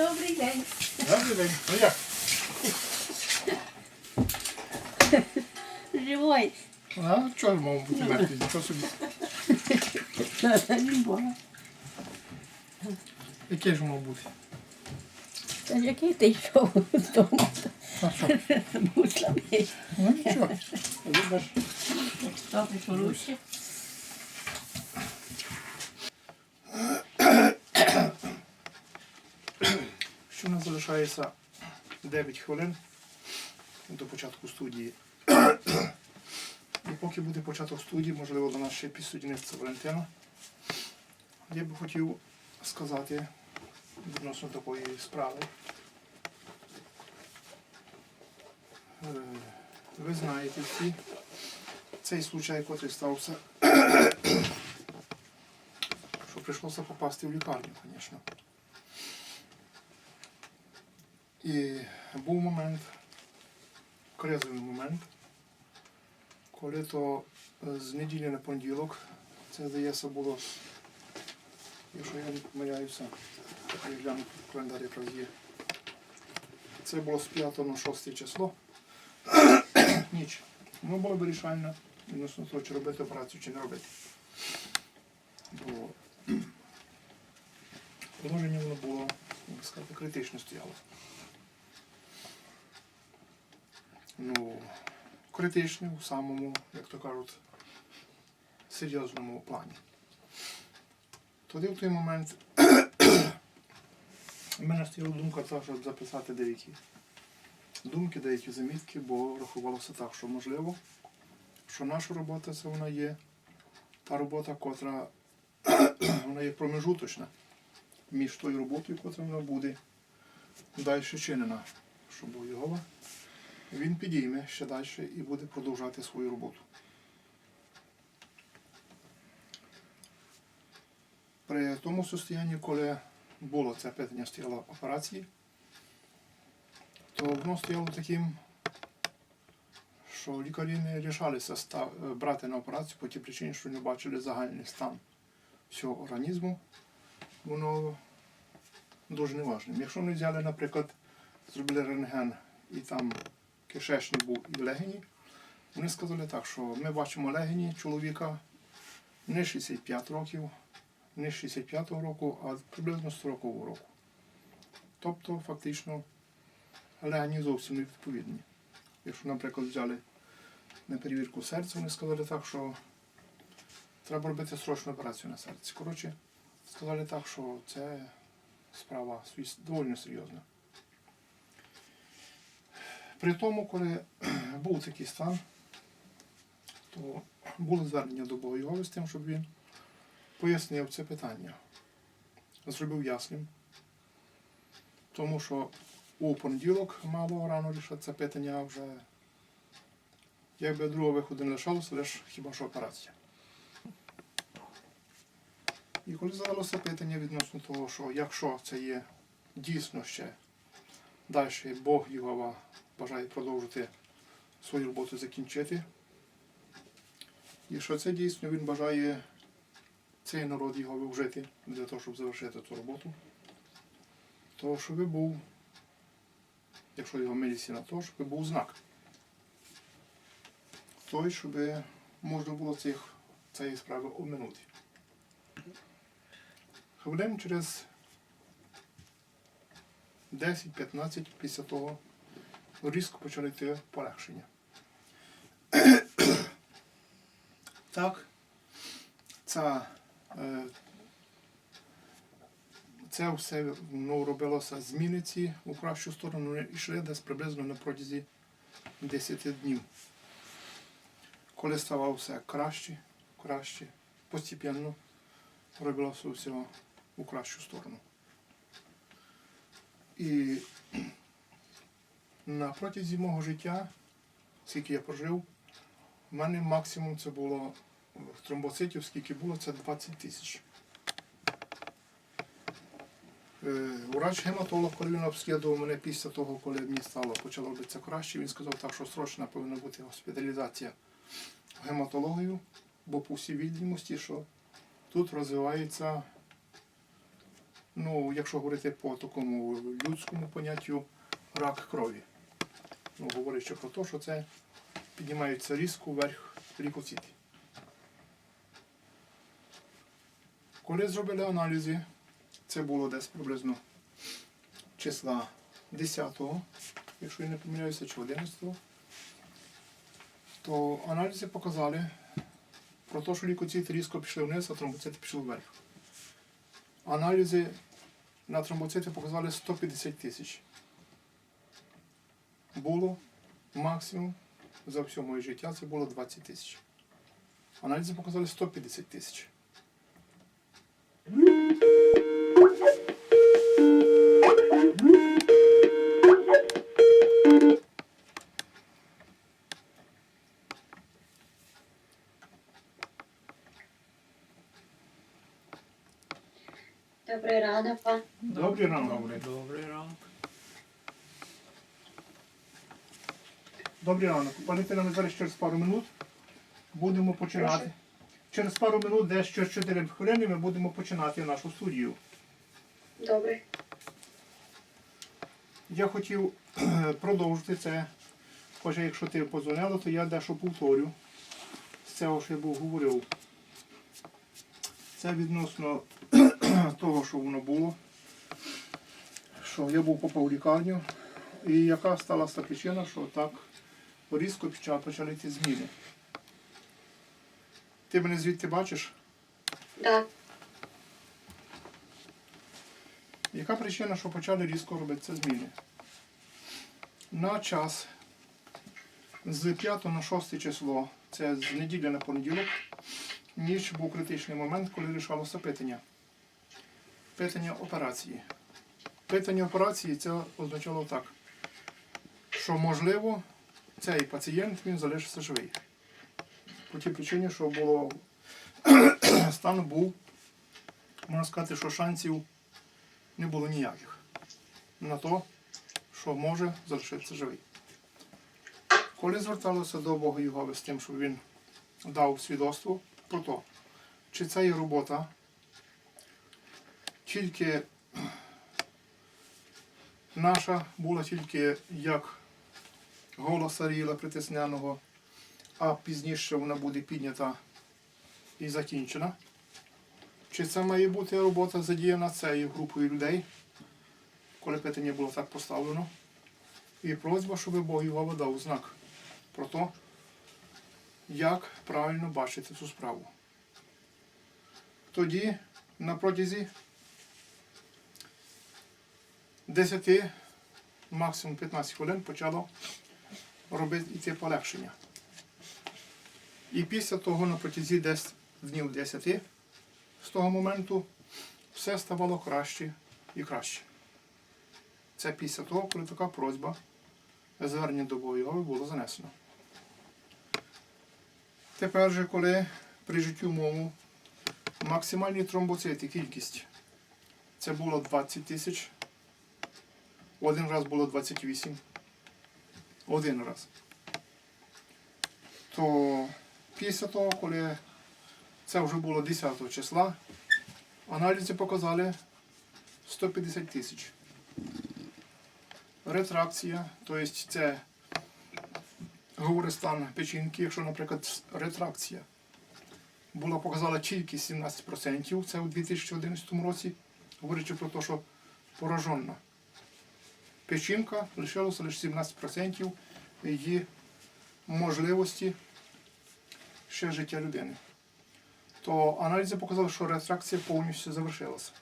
Добрий день. Добрий день. Ну як? Живой. А, чого ж мав бути мертвий? Нічого собі. Любов. Який ж мав бути? Та який ти йшов? А що? Був. Ну нічого. Любиш. Що в нас залишається 9 хвилин до початку студії. І поки буде початок студії, можливо, до нас ще підсудівництво Валентина. Я би хотів сказати відносно такої справи. Е, Ви знаєте всі цей случай, який стався, що прийшлося попасти в лікарню, звісно. І був момент, кризовий момент, коли то е, з неділі на понеділок, це здається було, якщо я не помиляюся, я гляну календар якраз є. Це було з 5 на 6 число. Ніч. Ну було вирішально відносно того, чи робити операцію, чи не робити. Бо положення воно було, як сказати, критично стояло. Ну, критичні у самому, як то кажуть, серйозному плані. Тоді в той момент в мене стояла думка та, щоб записати деякі думки, деякі замітки, бо рахувалося так, що можливо, що наша робота це вона є та робота, котра вона є промежуточна між тою роботою, котра вона буде далі чинена, щоб Єгова він підійме ще далі і буде продовжувати свою роботу. При тому состоянні, коли було це питання стояло операції, то воно стояло таким, що лікарі не рішалися брати на операцію по тій причині, що не бачили загальний стан всього організму. Воно дуже неважним. Якщо вони взяли, наприклад, зробили рентген і там кишечник був і легені. Вони сказали так, що ми бачимо легені чоловіка не 65 років, не 65-го року, а приблизно 40-го року. Тобто, фактично, легені зовсім не відповідні. Якщо, наприклад, взяли на перевірку серця, вони сказали так, що треба робити срочну операцію на серці. Коротше, сказали так, що це справа доволі серйозна. При тому, коли був такий стан, то було звернення до Бога Його з тим, щоб він пояснив це питання, зробив ясним. Тому що у понеділок мало рано рішати це питання, а вже якби другого виходу не лишалося, лише хіба що операція. І коли задалося питання відносно того, що якщо це є дійсно ще далі Бог Єгова бажає продовжити свою роботу закінчити. І що це дійсно він бажає цей народ його вжити для того, щоб завершити цю роботу. То щоб був, якщо його милісті на то, щоб був знак. Той, щоб можна було цих, цієї справи обминути. Хвилин через 10-15 після того різко почали йти полегшення. так, ця, е, це все ну, робилося зміни у кращу сторону і йшли десь приблизно на протязі 10 днів. Коли ставало все краще, краще, постепенно робилося все у кращу сторону. І на протязі мого життя, скільки я прожив, в мене максимум це було тромбоцитів, скільки було, це 20 тисяч. Е, Врач-гематолог, коли він обслідував мене після того, коли мені стало почало робитися краще, він сказав так, що срочно повинна бути госпіталізація в гематологію, бо по всій відомості, що тут розвивається ну, якщо говорити по такому людському поняттю, рак крові. Ну, говорячи про те, що це піднімається різко вверх лікоціти. Коли зробили аналізи, це було десь приблизно числа 10-го, якщо я не помиляюся, чи 11-го, то аналізи показали про те, що лікоціти різко пішли вниз, а тромбоцити пішли вверх. Аналізи на тромбоцити показали 150 тисяч. Було максимум за все моє життя це було 20 тисяч. Аналізи показали 150 тисяч. Добрий ранок, пан. Добрий ранок. Добрий, добрий ранок. Добрий ранок. Пане Тина, зараз через пару минут будемо починати. Прошу. Через пару минут, десь через 4 хвилини, ми будемо починати нашу студію. Добре. Я хотів продовжити це. Хоча якщо ти подзвонила, то я дещо повторю з цього, що я був говорив. Це відносно того, що воно було. Що я був попав в лікарню, і яка сталася причина, що так різко поча- почали ті зміни. Ти мене звідти бачиш? Да. Яка причина, що почали різко робитися зміни? На час з 5 на 6 число, це з неділі на понеділок, ніч був критичний момент, коли рішалося питання. Питання операції. Питання операції це означало так, що можливо цей пацієнт він залишиться живий. По тій причині, що було стан був, можна сказати, що шансів не було ніяких на то, що може залишитися живий. Коли зверталося до Бога Єгови з тим, щоб він дав свідоцтво про те, чи це є робота тільки наша була тільки як голоса Ріла притисняного, а пізніше вона буде піднята і закінчена. Чи це має бути робота задіяна цією групою людей, коли питання було так поставлено? І просьба, щоб Бог його дав знак про те, як правильно бачити цю справу. Тоді на протязі 10, максимум 15 хвилин почало робити йти полегшення. І після того на протязі десь днів 10 з того моменту все ставало краще і краще. Це після того, коли така просьба звернення до Бога було занесено. Тепер же, коли при життю мову максимальні тромбоцити, кількість, це було 20 тисяч, один раз було 28, один раз. То після того, коли це вже було 10 числа. Аналізи показали 150 тисяч. Ретракція, тобто це говорить стан печінки, якщо, наприклад, ретракція була показала тільки 17%, це у 2011 році, говорячи про те, що поражена печінка лишилося лише 17% її можливості ще життя людини то аналізи показали, що ретракція повністю завершилася.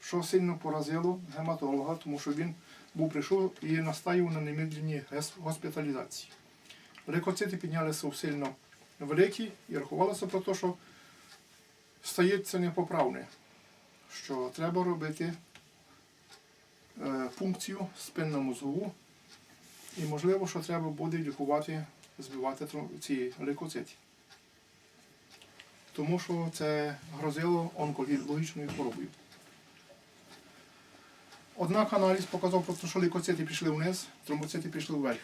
Що сильно поразило гематолога, тому що він був прийшов і настаював на немедленій гес- госпіталізації. Лейкоцити піднялися сильно великі і рахувалося про те, що стається непоправне, що треба робити е, пункцію спинномозгову і можливо, що треба буде лікувати, збивати ці лейкоцити тому що це грозило онкологічною хворобою. Однак аналіз показав що лейкоцити пішли вниз, тромбоцити пішли вверх.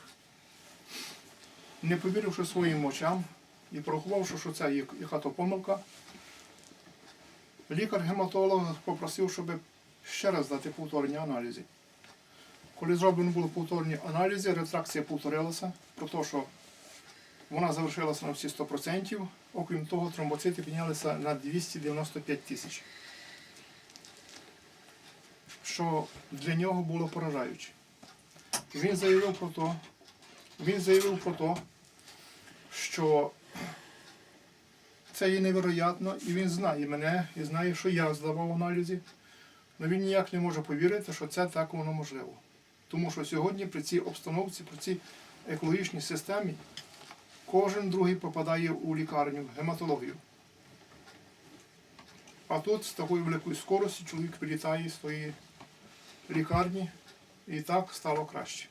Не повіривши своїм очам і порахувавши, що це є яка то помилка, Лікар-гематолог попросив, щоб ще раз дати повторні аналізи. Коли зроблено було повторні аналізи, ретракція повторилася про те, що вона завершилася на всі 100%, окрім того, тромбоцити піднялися на 295 тисяч. Що для нього було поражаюче. Він заявив про те, він заявив про те, що це є невероятно, і він знає мене, і знає, що я здавав аналізи. Але він ніяк не може повірити, що це так воно можливо. Тому що сьогодні при цій обстановці, при цій екологічній системі, кожен другий попадає у лікарню, в гематологію. А тут з такою великою скоростю чоловік вилітає з своєї лікарні, і так стало краще.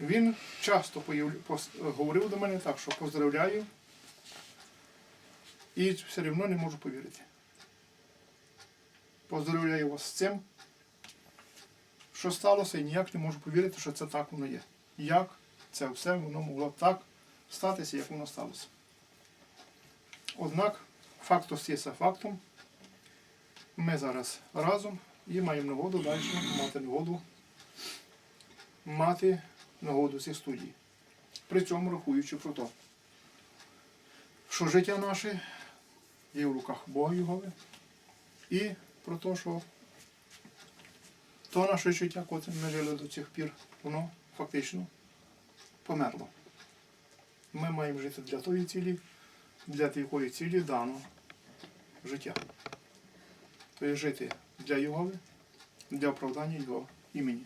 Він часто говорив до мене так, що поздравляю, і все одно не можу повірити. Поздравляю вас з цим, що сталося, і ніяк не можу повірити, що це так воно є. Як це все воно могло так статися, як воно сталося. Однак факт остається фактом. Ми зараз разом і маємо нагоду далі мати нагоду мати нагоду цих студій. При цьому рахуючи про те, що життя наше є в руках Бога Йогови, і про те, що то наше життя, котре ми жили до цих пір, воно фактично померло. Ми маємо жити для тої цілі, для якої цілі дано життя. Тобто жити для Йогови, для оправдання Його імені.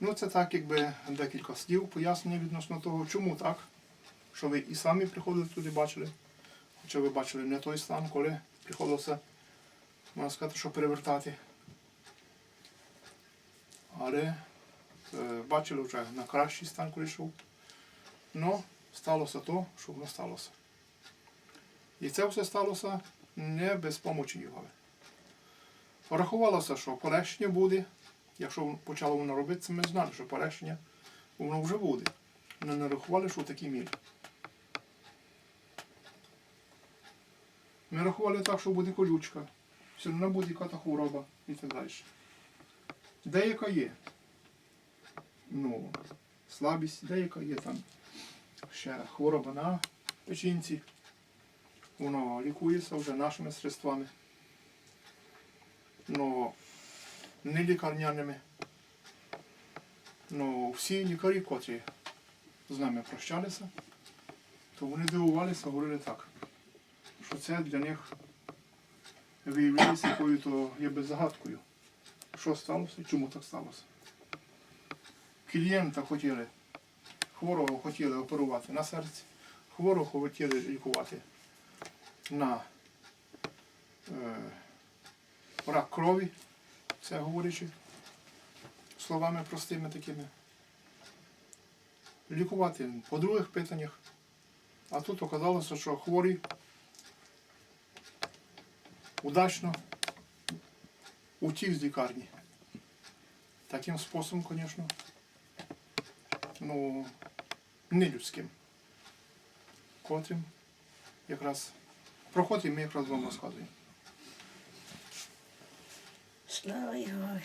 Ну, це так, якби декілька слів пояснення відносно того, чому так, що ви і самі приходили туди, бачили, хоча ви бачили не той стан, коли приходилося, можна сказати, що перевертати. Але е, бачили вже на кращий стан, коли йшов. Ну, сталося то, що воно сталося. І це все сталося не без помочі Єгови. Порахувалося, що полегшення буде. Якщо почало воно робитися, ми знали, що полегшення воно вже буде. Але не рахували, що в такій мірі. Ми рахували так, що буде колючка, все одно буде якась хвороба і так далі. Деяка є. Ну, слабість, деяка є там ще хвороба на печінці. Воно лікується вже нашими средствами. Ну, не лікарняними. Ну, всі лікарі, котрі з нами прощалися, то вони дивувалися, говорили так, що це для них виявляється якою то є беззагадкою. Що сталося і чому так сталося. Клієнта хотіли, хворого хотіли оперувати на серці, хворого хотіли лікувати на е, рак крові, це говорячи словами простими такими. Лікувати по других питаннях. А тут оказалося, що хворий удачно утік з лікарні. Таким способом, звісно, ну, нелюдським. Котрим якраз проходить, ми якраз вам розказуємо. Слава Його.